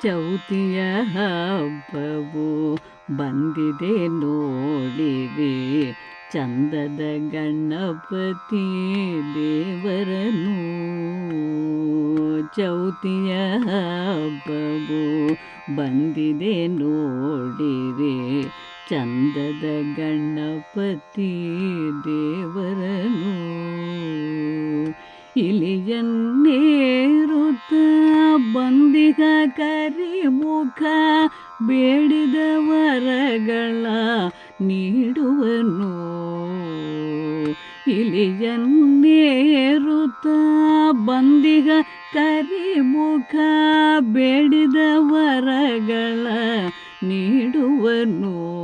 ಚೌತಿಯ ಹಬ್ಬವು ಬಂದಿದೆ ನೋಡಿವೆ ಚಂದದ ಗಣಪತಿ ದೇವರನು ಚೌತಿಯ ಹಬ್ಬವು ಬಂದಿದೆ ನೋಡಿರಿ. ಚಂದದ ಗಣಪತಿ ದೇವರನು ಇಲಿಯನ್ನೇರುತ್ತ ಕರಿಮುಖ ಬೇಡಿದ ವರಗಳ ನೀಡುವನು ಇಲಿಯನ್ನೇರುತ್ತ ಬಂದಿಗ ಕರಿಮುಖ ಬೇಡಿದ ವರಗಳ ನೀಡುವನು.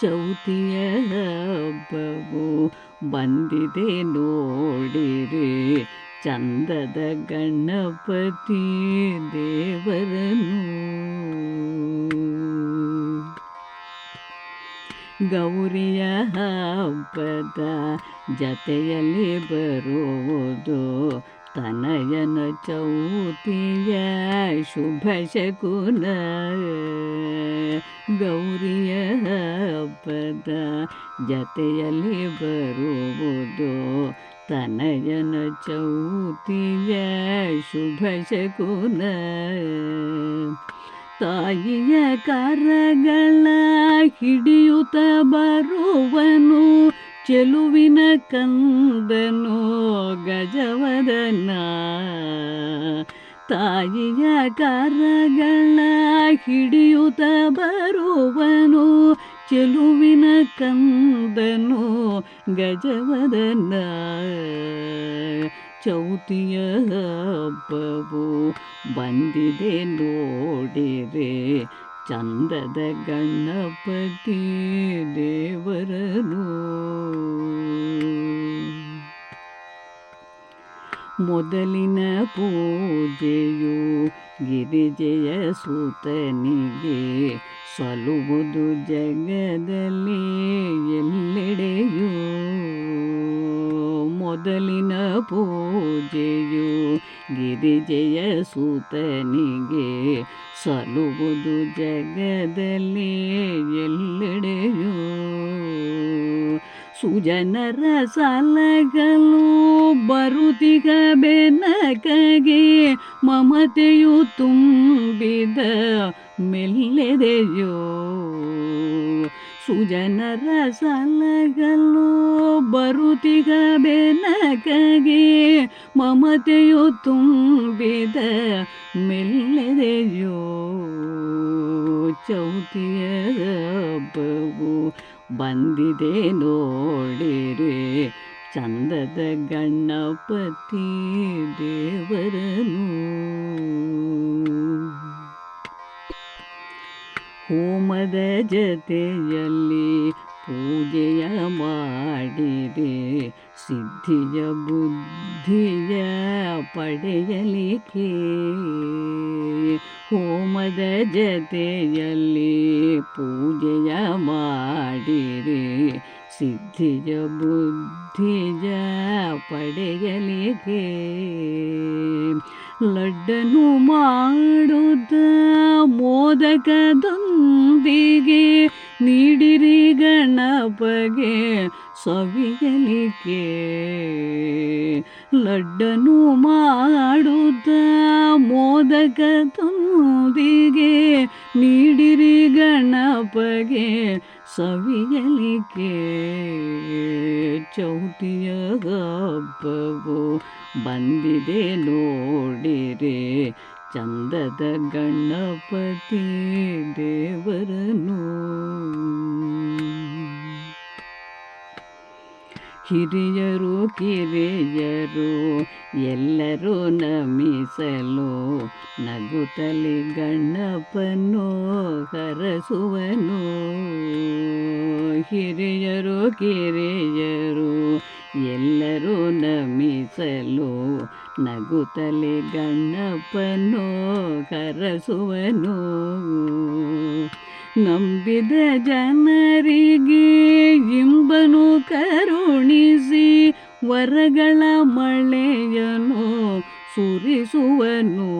ಚೌತಿಯ ಹಬ್ಬವು ಬಂದಿದೆ ನೋಡಿರಿ. ಚಂದದ ಗಣಪತಿ ದೇವರನು. ಗೌರಿಯ ಹಬ್ಬದ ಜತೆಯಲ್ಲಿ ಬರುವುದು ತನಯನ ಚೌತಿಯ ಶುಭ ಶಕುನ. ಗೌರಿಯ ಹಬ್ಬದ ಜತೆಯಲ್ಲಿ ಬರುವುದು ತನಯನ ಚೌತಿಯ ಶುಭ ಶಕುನ. ತಾಯಿಯ ಕರಗಳ ಹಿಡಿಯುತ್ತ ಬರುವನು, ಚೆಲುವಿನ ಕಂದನು ಗಜವದನ. ತಾಯಿಯ ಕರಗಳ ಹಿಡಿಯುತ್ತ ಬರುವನು ಚೆಲುವಿನ ಕಂದನು ಗಜವದನ ಚೌತಿಯ ಹಬ್ಬವು ಬಂದಿದೆ ನೋಡಿರೆ ಚಂದದ ಗಣಪತಿ ದೇವರನು ಮೊದಲಿನ ಪೂಜೆಯು ಗಿರಿಜೆಯ ಸೂತನಿಗೆ ಸಲುವುದು ಜಗದಲ್ಲಿ ಎಲ್ಲೆಡೆಯೂ. ಮೊದಲಿನ ಪೂಜೆಯು ಗಿರಿಜೆಯ ಸೂತನಿಗೆ ಸಲುವುದು ಜಗದಲ್ಲಿ ಎಲ್ಲೆಡೆಯೂ. ಸುಜನರ ಸಲಗಲು ಬರುತಿಗ ಬೆನಕಗೆ ಮಮತೆಯು ತುಂಬಿದ ಮೆಲ್ಲೆದೆಯೋ ಸುಜನರ ಸಲಗಲು ಬರುತಿಗ ಬೆನಕಗೆ ಮಮತೆಯು ತುಂಬಿದ ಮೆಲ್ಲೆದೆಯೋ ಚೌತಿಯ ಹಬ್ಬವು ಬಂದಿದೆ ನೋಡಿರಿ ಚಂದದ ಗಣಪತಿ ದೇವರನು. ಹೋಮದ ಜತೆಯಲ್ಲಿ ಪೂಜೆಯ ಮಾಡಿದೆ ಸಿದ್ಧಿಯ ಬುದ್ಧಿಯ ಪಡೆಯಲಿಕ್ಕೆ ಹೋಮದ ಜತೆಯಲ್ಲಿ ಪೂಜೆಯ ಮಾಡಿರಿ. ಸಿದ್ಧಿಯ ಬುದ್ಧಿಯ ಪಡೆಯಲಿಕ್ಕೆ ಲಡ್ಡನು ಮಾಡುತ್ತ ಮೋದಕದೊಂದಿಗೆ ನೀಡಿರಿ ಗಣಪಗೆ ಸವಿಯಲಿಕೆ ಗಣಪಗೆ ಸವಿಯಲಿಕೆ ಚೌತಿಯ ಹಬ್ಬವು ಬಂದಿದೆ ನೋಡಿರೆ ಚಂದದ ಗಣಪತಿ ದೇವರನು ಹಿರಿಯರು ಕಿರಿಯರು ಎಲ್ಲರೂ ನಮಿಸಲು ನಗುತ್ತಲಿ ಗಣಪನು ಹರಸುವನು. ಹಿರಿಯರು ಕಿರಿಯರು ಎಲ್ಲರೂ ನಮಿಸಲು ನಗುತ್ತಲೆ ಗಣಪನು ಕರಸುವನು ನಂಬಿದ ಜನರಿಗೆ ಇಂಬನು ಕರುಣಿಸಿ ವರಗಳ ಮಳೆಯನು ಸುರಿಸುವನು.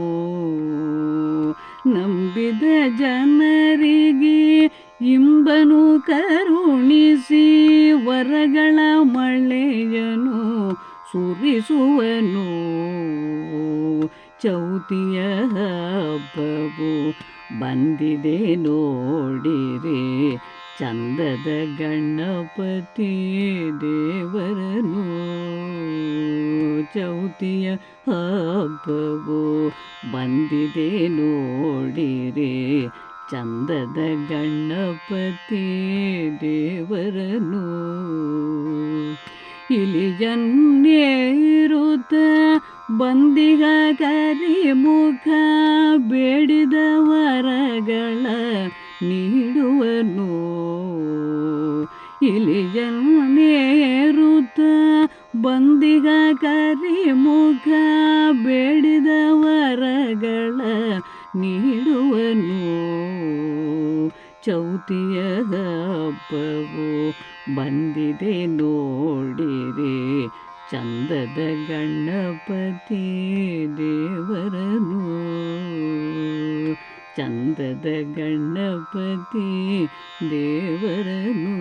ನಂಬಿದ ಜನರಿಗೆ ಇಂಬನು ಕರುಣಿಸಿ ವರಗಳ ಮಳೆಯನು ಸುರಿಸುವನು. ಚೌತಿಯ ಹಬ್ಬವು ಬಂದಿದೆ ನೋಡಿರಿ. ಚಂದದ ಗಣಪತಿ ದೇವರನು ಚೌತಿಯ ಹಬ್ಬವು ಬಂದಿದೆ ನೋಡಿರಿ. ಚಂದದ ಗಣಪತಿ ದೇವರನು ಇಲಿಜನ್ನೇರುತ್ತ ಬಂದಿಗ ಕರಿ ಮುಖ ಬೇಡಿದ ವರಗಳ ನೀಡುವನು. ಇಲಿಜನ್ನೇರುತ್ತ ಬಂದಿಗ ಕರಿ ಮುಖ ಬೇಡಿದ ವರಗಳ ನೀಡುವನು. ಚೌತಿಯ ಹಬ್ಬವು ಬಂದಿದೆ ನೋಡಿರಿ ಚಂದದ ಗಣಪತಿ ದೇವರನು ಚಂದದ ಗಣಪತಿ ದೇವರನು